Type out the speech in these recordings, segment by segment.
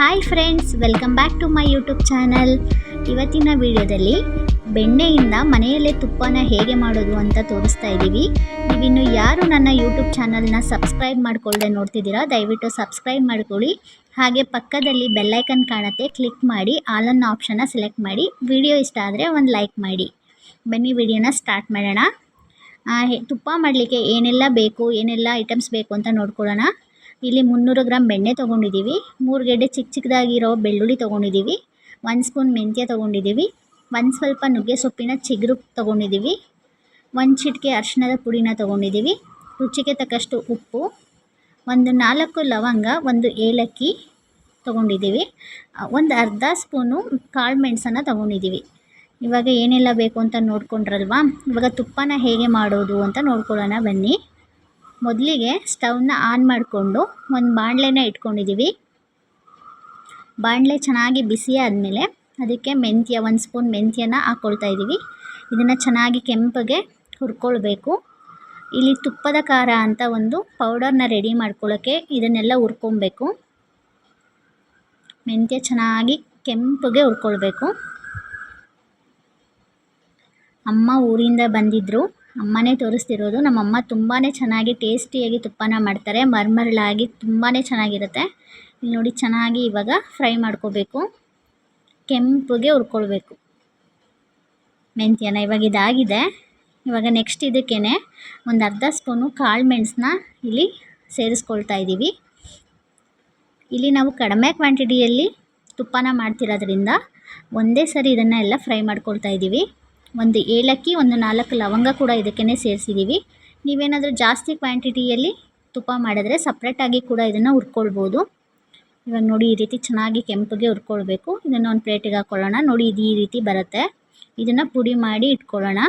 Hi friends welcome back to my YouTube channel ಇವತ್ತಿನ ವಿಡಿಯೋದಲ್ಲಿ ಬೆಣ್ಣೆಯಿಂದ ಮನೆಯಲ್ಲೇ ತುಪ್ಪನ ಹೇಗೆ ಮಾಡೋದು ಅಂತ ತೋರಿಸ್ತಾ ಇದ್ದೀವಿ. ನೀವಿನ್ನು ಯಾರು ನನ್ನ ಯೂಟ್ಯೂಬ್ ಚಾನಲ್ನ ಸಬ್ಸ್ಕ್ರೈಬ್ ಮಾಡಿಕೊಳ್ಳದೆ ನೋಡ್ತಿದ್ದೀರಾ, ದಯವಿಟ್ಟು ಸಬ್ಸ್ಕ್ರೈಬ್ ಮಾಡ್ಕೊಳ್ಳಿ. ಹಾಗೆ ಪಕ್ಕದಲ್ಲಿ ಬೆಲ್ಲೈಕನ್ ಕಾಣುತ್ತೆ ಕ್ಲಿಕ್ ಮಾಡಿ ಆಲನ್ನು ಆಪ್ಷನ್ನ ಸೆಲೆಕ್ಟ್ ಮಾಡಿ, ವಿಡಿಯೋ ಇಷ್ಟ ಆದರೆ ಒಂದು ಲೈಕ್ ಮಾಡಿ. ಬನ್ನಿ, ವಿಡಿಯೋನ ಸ್ಟಾರ್ಟ್ ಮಾಡೋಣ. ತುಪ್ಪ ಮಾಡಲಿಕ್ಕೆ ಏನೆಲ್ಲ ಬೇಕು, ಏನೆಲ್ಲ ಐಟಮ್ಸ್ ಬೇಕು ಅಂತ ನೋಡ್ಕೊಳ್ಳೋಣ. ಇಲ್ಲಿ ಮುನ್ನೂರು ಗ್ರಾಮ್ ಬೆಣ್ಣೆ ತೊಗೊಂಡಿದ್ದೀವಿ. ಮೂರು ಗೆಡ್ಡೆ ಚಿಕ್ಕ ಚಿಕ್ಕದಾಗಿರೋ ಬೆಳ್ಳುಳ್ಳಿ ತೊಗೊಂಡಿದ್ದೀವಿ. ಒಂದು ಸ್ಪೂನ್ ಮೆಂತ್ಯ ತೊಗೊಂಡಿದ್ದೀವಿ. ಒಂದು ಸ್ವಲ್ಪ ನುಗ್ಗೆ ಸೊಪ್ಪಿನ ಚಿಗುರು ತೊಗೊಂಡಿದ್ದೀವಿ. ಒಂದು ಚಿಟಿಕೆ ಅರಿಶಿಣದ ಪುಡಿನ ತೊಗೊಂಡಿದ್ದೀವಿ. ರುಚಿಗೆ ತಕ್ಕಷ್ಟು ಉಪ್ಪು. ಒಂದು ನಾಲ್ಕು ಲವಂಗ, ಒಂದು ಏಲಕ್ಕಿ ತೊಗೊಂಡಿದ್ದೀವಿ. ಒಂದು ಅರ್ಧ ಸ್ಪೂನು ಕಾಳು ಮೆಣಸನ್ನು ತೊಗೊಂಡಿದ್ದೀವಿ. ಇವಾಗ ಏನೆಲ್ಲ ಬೇಕು ಅಂತ ನೋಡ್ಕೊಂಡ್ರಲ್ವಾ? ಇವಾಗ ತುಪ್ಪನ ಹೇಗೆ ಮಾಡೋದು ಅಂತ ನೋಡ್ಕೊಳ್ಳೋಣ ಬನ್ನಿ. ಮೊದಲಿಗೆ ಸ್ಟವ್ನ ಆನ್ ಮಾಡಿಕೊಂಡು ಒಂದು ಬಾಣಲೆನ ಇಟ್ಕೊಂಡಿದ್ದೀವಿ ಬಾಣಲೆ ಚೆನ್ನಾಗಿ ಬಿಸಿ ಆದಮೇಲೆ ಅದಕ್ಕೆ ಮೆಂತ್ಯ, ಒಂದು ಸ್ಪೂನ್ ಮೆಂತ್ಯನ ಹಾಕ್ಕೊಳ್ತಾ ಇದ್ದೀವಿ ಇದನ್ನು ಚೆನ್ನಾಗಿ ಕೆಂಪಗೆ ಹುರ್ಕೊಳ್ಬೇಕು. ಇಲ್ಲಿ ತುಪ್ಪದ ಖಾರ ಅಂತ ಒಂದು ಪೌಡರ್ನ ರೆಡಿ ಮಾಡ್ಕೊಳ್ಳೋಕ್ಕೆ ಇದನ್ನೆಲ್ಲ ಹುರ್ಕೊಬೇಕು ಮೆಂತ್ಯ ಚೆನ್ನಾಗಿ ಕೆಂಪಗೆ ಹುರ್ಕೊಳ್ಬೇಕು. ಅಮ್ಮ ಊರಿಂದ ಬಂದಿದ್ದರು ಅಮ್ಮನೇ ತೋರಿಸ್ತಿರೋದು. ನಮ್ಮಮ್ಮ ತುಂಬಾ ಚೆನ್ನಾಗಿ ಟೇಸ್ಟಿಯಾಗಿ ತುಪ್ಪನ ಮಾಡ್ತಾರೆ. ಮರ್ಮರಳಾಗಿ ತುಂಬಾ ಚೆನ್ನಾಗಿರುತ್ತೆ. ಇಲ್ಲಿ ನೋಡಿ ಚೆನ್ನಾಗಿ ಇವಾಗ ಫ್ರೈ ಮಾಡ್ಕೋಬೇಕು. ಕೆಂಪಗೆ ಹುರ್ಕೊಳ್ಬೇಕು. ಮೆಂತ್ಯನ ಇವಾಗ ಇದಾಗಿದೆ. ಇವಾಗ ನೆಕ್ಸ್ಟ್ ಇದಕ್ಕೇ ಒಂದು ಅರ್ಧ ಸ್ಪೂನು ಕಾಳು ಮೆಣಸನ್ನ ಇಲ್ಲಿ ಸೇರಿಸ್ಕೊಳ್ತಾ ಇದ್ದೀವಿ ಇಲ್ಲಿ ನಾವು ಕಡಿಮೆ ಕ್ವಾಂಟಿಟಿಯಲ್ಲಿ ತುಪ್ಪನ ಮಾಡ್ತಿರೋದ್ರಿಂದ ಒಂದೇ ಸರಿ ಇದನ್ನು ಎಲ್ಲ ಫ್ರೈ ಮಾಡ್ಕೊಳ್ತಾ ಇದ್ದೀವಿ ಒಂದು ಏಲಕ್ಕಿ, ಒಂದು ನಾಲ್ಕು ಲವಂಗ ಕೂಡ ಇದಕ್ಕೇ ಸೇರಿಸಿದ್ದೀವಿ ನೀವೇನಾದರೂ ಜಾಸ್ತಿ ಕ್ವಾಂಟಿಟಿಯಲ್ಲಿ ತುಪ್ಪ ಮಾಡಿದ್ರೆ ಸಪ್ರೇಟಾಗಿ ಕೂಡ ಇದನ್ನು ಹುರ್ಕೊಳ್ಬೋದು. ಇವಾಗ ನೋಡಿ ಈ ರೀತಿ ಚೆನ್ನಾಗಿ ಕೆಂಪಗೆ ಹುರ್ಕೊಳ್ಬೇಕು. ಇದನ್ನು ಒಂದು ಪ್ಲೇಟಿಗೆ ಹಾಕ್ಕೊಳ್ಳೋಣ ನೋಡಿ ಇದು ಈ ರೀತಿ ಬರುತ್ತೆ. ಇದನ್ನು ಪುಡಿ ಮಾಡಿ ಇಟ್ಕೊಳ್ಳೋಣ.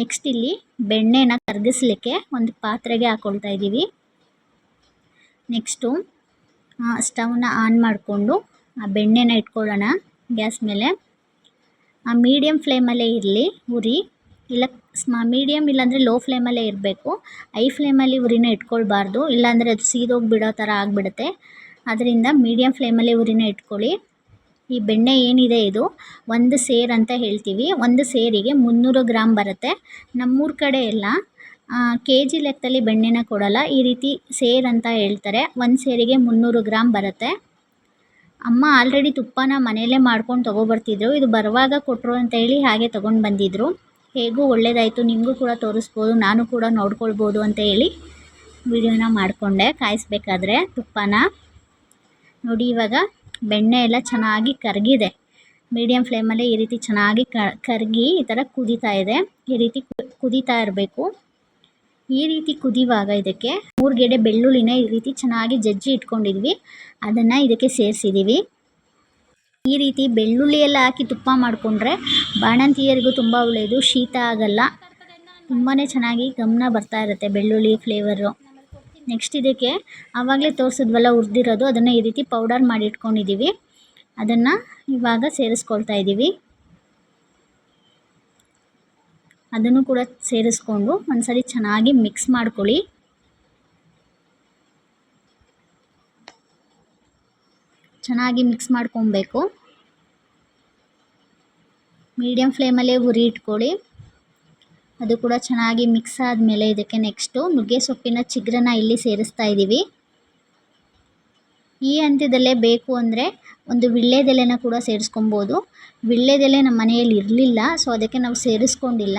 ನೆಕ್ಸ್ಟ್ ಇಲ್ಲಿ ಬೆಣ್ಣೆನ ಕರಗಿಸ್ಲಿಕ್ಕೆ ಒಂದು ಪಾತ್ರೆಗೆ ಹಾಕ್ಕೊಳ್ತಾ ಇದ್ದೀವಿ. ನೆಕ್ಸ್ಟು ಸ್ಟವ್ನ ಆನ್ ಮಾಡಿಕೊಂಡು ಆ ಬೆಣ್ಣೆನ ಇಟ್ಕೊಳ್ಳೋಣ. ಗ್ಯಾಸ್ ಮೇಲೆ. ಮೀಡಿಯಮ್ ಫ್ಲೇಮಲ್ಲೇ ಇರಲಿ, ಉರಿ. ಇಲ್ಲ ಸ್ಮ ಮೀಡಿಯಮ್ ಇಲ್ಲಾಂದರೆ ಲೋ ಫ್ಲೇಮಲ್ಲೇ ಇರಬೇಕು. ಐ ಫ್ಲೇಮಲ್ಲಿ ಉರಿನ ಇಟ್ಕೊಳ್ಬಾರ್ದು. ಇಲ್ಲಾಂದರೆ ಅದು ಸೀದೋಗಿಬಿಡೋ ಥರ ಆಗಿಬಿಡುತ್ತೆ. ಅದರಿಂದ ಮೀಡಿಯಮ್ ಫ್ಲೇಮಲ್ಲಿ ಉರಿನ ಇಟ್ಕೊಳ್ಳಿ. ಈ ಬೆಣ್ಣೆ ಏನಿದೆ ಇದು? ಒಂದು ಸೇರ್ ಅಂತ ಹೇಳ್ತೀವಿ. ಒಂದು ಸೇರಿಗೆ ಮುನ್ನೂರು ಗ್ರಾಮ್ ಬರುತ್ತೆ. ನಮ್ಮೂರ ಕಡೆ ಎಲ್ಲ ಕೆ ಜಿ ಲೆಕ್ಕದಲ್ಲಿ ಬೆಣ್ಣೆನ ಕೊಡಲ್ಲ. ಈ ರೀತಿ ಸೇರ್ ಅಂತ ಹೇಳ್ತಾರೆ. ಒಂದು ಸೇರಿಗೆ ಮುನ್ನೂರು ಗ್ರಾಮ್ ಬರುತ್ತೆ. ಅಮ್ಮ ಆಲ್ರೆಡಿ ತುಪ್ಪನ ಮನೆಯಲ್ಲೇ ಮಾಡ್ಕೊಂಡು ತೊಗೊಬರ್ತಿದ್ರು. ಇದು ಬರುವಾಗ ಕೊಟ್ಟರು ಅಂತ ಹೇಳಿ ಹಾಗೆ ತೊಗೊಂಡು ಬಂದಿದ್ದರು ಹೇಗೂ ಒಳ್ಳೆಯದಾಯಿತು ನಿಮಗೂ ಕೂಡ ತೋರಿಸ್ಬೋದು, ನಾನು ಕೂಡ ನೋಡ್ಕೊಳ್ಬೋದು ಅಂತ ಹೇಳಿ ವಿಡಿಯೋನ ಮಾಡಿಕೊಂಡೆ. ಕಾಯಿಸ್ಬೇಕಾದ್ರೆ ತುಪ್ಪನ. ನೋಡಿ ಇವಾಗ ಬೆಣ್ಣೆ ಎಲ್ಲ ಚೆನ್ನಾಗಿ ಕರಗಿದೆ. ಮೀಡಿಯಮ್ ಫ್ಲೇಮಲ್ಲೇ ಈ ರೀತಿ ಚೆನ್ನಾಗಿ ಕರಗಿ ಈ ಥರ ಕುದೀತಾ ಇದೆ. ಈ ರೀತಿ ಕುದೀತಾ ಇರಬೇಕು. ಈ ರೀತಿ ಕುದಿಯುವಾಗ ಇದಕ್ಕೆ ಮೂರು ಗೆಡೆ ಬೆಳ್ಳುಳ್ಳಿನ ಈ ರೀತಿ ಚೆನ್ನಾಗಿ ಜಜ್ಜಿ ಇಟ್ಕೊಂಡಿದ್ವಿ. ಅದನ್ನು ಇದಕ್ಕೆ ಸೇರಿಸಿದ್ದೀವಿ ಈ ರೀತಿ ಬೆಳ್ಳುಳ್ಳಿ ಎಲ್ಲ ಹಾಕಿ ತುಪ್ಪ ಮಾಡಿಕೊಂಡ್ರೆ ಬಾಣಂತಿಯರಿಗೂ ತುಂಬ ಒಳ್ಳೆಯದು ಶೀತ ಆಗಲ್ಲ. ತುಂಬಾ ಚೆನ್ನಾಗಿ ಗಮನ ಬರ್ತಾ ಇರುತ್ತೆ ಬೆಳ್ಳುಳ್ಳಿ ಫ್ಲೇವರು ನೆಕ್ಸ್ಟ್ ಇದಕ್ಕೆ ಆವಾಗಲೇ ತೋರಿಸಿದ್ವಲ್ಲ ಉರಿದಿರೋದು ಅದನ್ನು ಈ ರೀತಿ ಪೌಡರ್ ಮಾಡಿ ಇಟ್ಕೊಂಡಿದ್ದೀವಿ ಅದನ್ನು ಇವಾಗ ಸೇರಿಸ್ಕೊಳ್ತಾ ಇದ್ದೀವಿ ಅದನ್ನು ಕೂಡ ಸೇರಿಸ್ಕೊಂಡು ಒಂದ್ಸರಿ ಚೆನ್ನಾಗಿ ಮಿಕ್ಸ್ ಮಾಡ್ಕೊಳ್ಳಿ. ಚೆನ್ನಾಗಿ ಮಿಕ್ಸ್ ಮಾಡ್ಕೊಬೇಕು. ಮೀಡಿಯಮ್ ಫ್ಲೇಮಲ್ಲೇ ಉರಿ ಇಟ್ಕೊಳ್ಳಿ. ಅದು ಕೂಡ ಚೆನ್ನಾಗಿ ಮಿಕ್ಸ್ ಆದಮೇಲೆ ಇದಕ್ಕೆ ನೆಕ್ಸ್ಟು ನುಗ್ಗೆ ಸೊಪ್ಪಿನ ಚಿಗ್ರನ ಇಲ್ಲಿ ಸೇರಿಸ್ತಾ ಇದ್ದೀವಿ ಈ ಹಂತದಲ್ಲೇ ಬೇಕು ಅಂದರೆ ಒಂದು ವಿಳ್ಳೆದೆಲೆನ ಕೂಡ ಸೇರಿಸ್ಕೊಬೋದು. ವೀಳ್ಯದೆಲೆ ನಮ್ಮ ಮನೆಯಲ್ಲಿ ಇರಲಿಲ್ಲ ಸೊ ಅದಕ್ಕೆ ನಾವು ಸೇರಿಸ್ಕೊಂಡಿಲ್ಲ.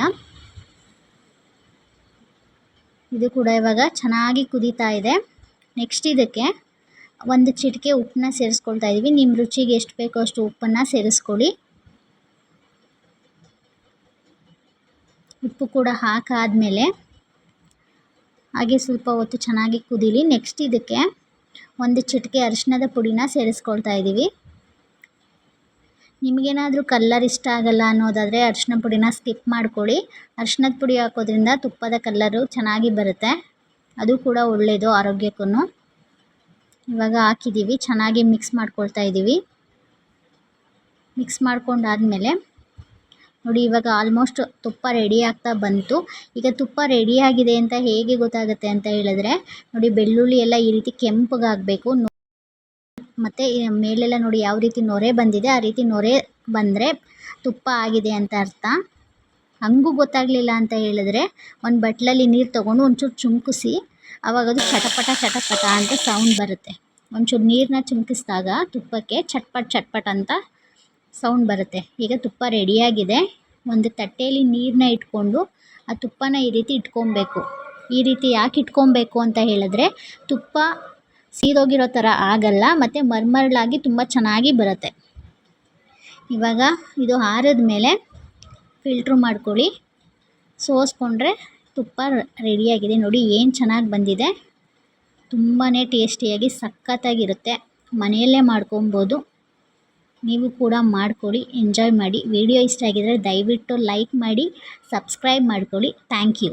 ಇದು ಕೂಡ ಇವಾಗ ಚೆನ್ನಾಗಿ ಕುದೀತಾ ಇದೆ. ನೆಕ್ಸ್ಟ್ ಇದಕ್ಕೆ ಒಂದು ಚಿಟಿಕೆ ಉಪ್ಪನ್ನ ಸೇರಿಸ್ಕೊಳ್ತಾ ಇದ್ದೀವಿ ನಿಮ್ಮ ರುಚಿಗೆ ಎಷ್ಟು ಬೇಕೋ ಅಷ್ಟು ಉಪ್ಪನ್ನು ಸೇರಿಸ್ಕೊಳ್ಳಿ. ಉಪ್ಪು ಕೂಡ ಹಾಕಾದಮೇಲೆ ಹಾಗೆ ಸ್ವಲ್ಪ ಹೊತ್ತು ಚೆನ್ನಾಗಿ ಕುದೀಲಿ. ನೆಕ್ಸ್ಟ್ ಇದಕ್ಕೆ ಒಂದು ಚಿಟಿಕೆ ಅರಿಶಿಣದ ಪುಡಿನ ಸೇರಿಸ್ಕೊಳ್ತಾ ಇದ್ದೀವಿ. ನಿಮಗೇನಾದರೂ ಕಲ್ಲರ್ ಇಷ್ಟ ಆಗಲ್ಲ ಅನ್ನೋದಾದರೆ ಅರಿಶಿನ ಪುಡಿನ ಸ್ಕಿಪ್ ಮಾಡ್ಕೊಳ್ಳಿ. ಅರಿಶಿನದ ಪುಡಿ ಹಾಕೋದ್ರಿಂದ ತುಪ್ಪದ ಕಲ್ಲರು ಚೆನ್ನಾಗಿ ಬರುತ್ತೆ. ಅದು ಕೂಡ ಒಳ್ಳೆಯದು ಆರೋಗ್ಯಕ್ಕೂ ಇವಾಗ ಹಾಕಿದ್ದೀವಿ, ಚೆನ್ನಾಗಿ ಮಿಕ್ಸ್ ಮಾಡ್ಕೊಳ್ತಾ ಇದ್ದೀವಿ. ಮಿಕ್ಸ್ ಮಾಡ್ಕೊಂಡಾದಮೇಲೆ ನೋಡಿ, ಇವಾಗ ಆಲ್ಮೋಸ್ಟ್ ತುಪ್ಪ ರೆಡಿ ಆಗ್ತಾ ಬಂತು. ಈಗ ತುಪ್ಪ ರೆಡಿಯಾಗಿದೆ ಅಂತ ಹೇಗೆ ಗೊತ್ತಾಗುತ್ತೆ ಅಂತ ಹೇಳಿದ್ರೆ, ನೋಡಿ, ಬೆಳ್ಳುಳ್ಳಿ ಎಲ್ಲ ಈ ರೀತಿ ಕೆಂಪಗಾಗಬೇಕು. ಮತ್ತು ಮೇಲೆಲ್ಲ ನೋಡಿ, ಯಾವ ರೀತಿ ನೊರೆ ಬಂದಿದೆ, ಆ ರೀತಿ ನೊರೆ ಬಂದರೆ ತುಪ್ಪ ಆಗಿದೆ ಅಂತ ಅರ್ಥ. ಹಂಗೂ ಗೊತ್ತಾಗಲಿಲ್ಲ ಅಂತ ಹೇಳಿದ್ರೆ, ಒಂದು ಬಟ್ಲಲ್ಲಿ ನೀರು ತೊಗೊಂಡು ಒಂಚೂರು ಚುಮುಕಿಸಿ ಆವಾಗ ಅದು ಚಟಪಟ ಚಟಪಟ ಅಂತ ಸೌಂಡ್ ಬರುತ್ತೆ. ಒಂಚೂರು ನೀರನ್ನ ಚುಮುಕಿಸಿದಾಗ ತುಪ್ಪಕ್ಕೆ ಚಟ್ಪಟ್ ಚಟ್ಪಟ್ ಅಂತ ಸೌಂಡ್ ಬರುತ್ತೆ. ಈಗ ತುಪ್ಪ ರೆಡಿಯಾಗಿದೆ ಒಂದು ತಟ್ಟೆಯಲ್ಲಿ ನೀರನ್ನ ಇಟ್ಕೊಂಡು, ಆ ತುಪ್ಪನ ಈ ರೀತಿ ಇಟ್ಕೊಬೇಕು. ಈ ರೀತಿ ಯಾಕೆ ಇಟ್ಕೊಬೇಕು ಅಂತ ಹೇಳಿದ್ರೆ, ತುಪ್ಪ ಸೀದೋಗಿರೋ ಥರ ಆಗಲ್ಲ, ಮತ್ತು ಮರ್ಮರಳಾಗಿ ತುಂಬ ಚೆನ್ನಾಗಿ ಬರುತ್ತೆ. ಇವಾಗ ಇದು ಆರಿದ ಮೇಲೆ ಫಿಲ್ಟ್ರು ಮಾಡ್ಕೊಳ್ಳಿ. ಸೋಸ್ಕೊಂಡ್ರೆ ತುಪ್ಪ ರೆಡಿಯಾಗಿದೆ ನೋಡಿ ಏನು ಚೆನ್ನಾಗಿ ಬಂದಿದೆ. ತುಂಬಾ ಟೇಸ್ಟಿಯಾಗಿ ಸಖತ್ತಾಗಿರುತ್ತೆ. ಮನೆಯಲ್ಲೇ ಮಾಡ್ಕೊಬೋದು. ನೀವು ಕೂಡ ಮಾಡ್ಕೊಳ್ಳಿ ಎಂಜಾಯ್ ಮಾಡಿ. ವಿಡಿಯೋ ಇಷ್ಟ ಆಗಿದ್ದರೆ ದಯವಿಟ್ಟು ಲೈಕ್ ಮಾಡಿ ಸಬ್ಸ್ಕ್ರೈಬ್ ಮಾಡ್ಕೊಳ್ಳಿ. Thank you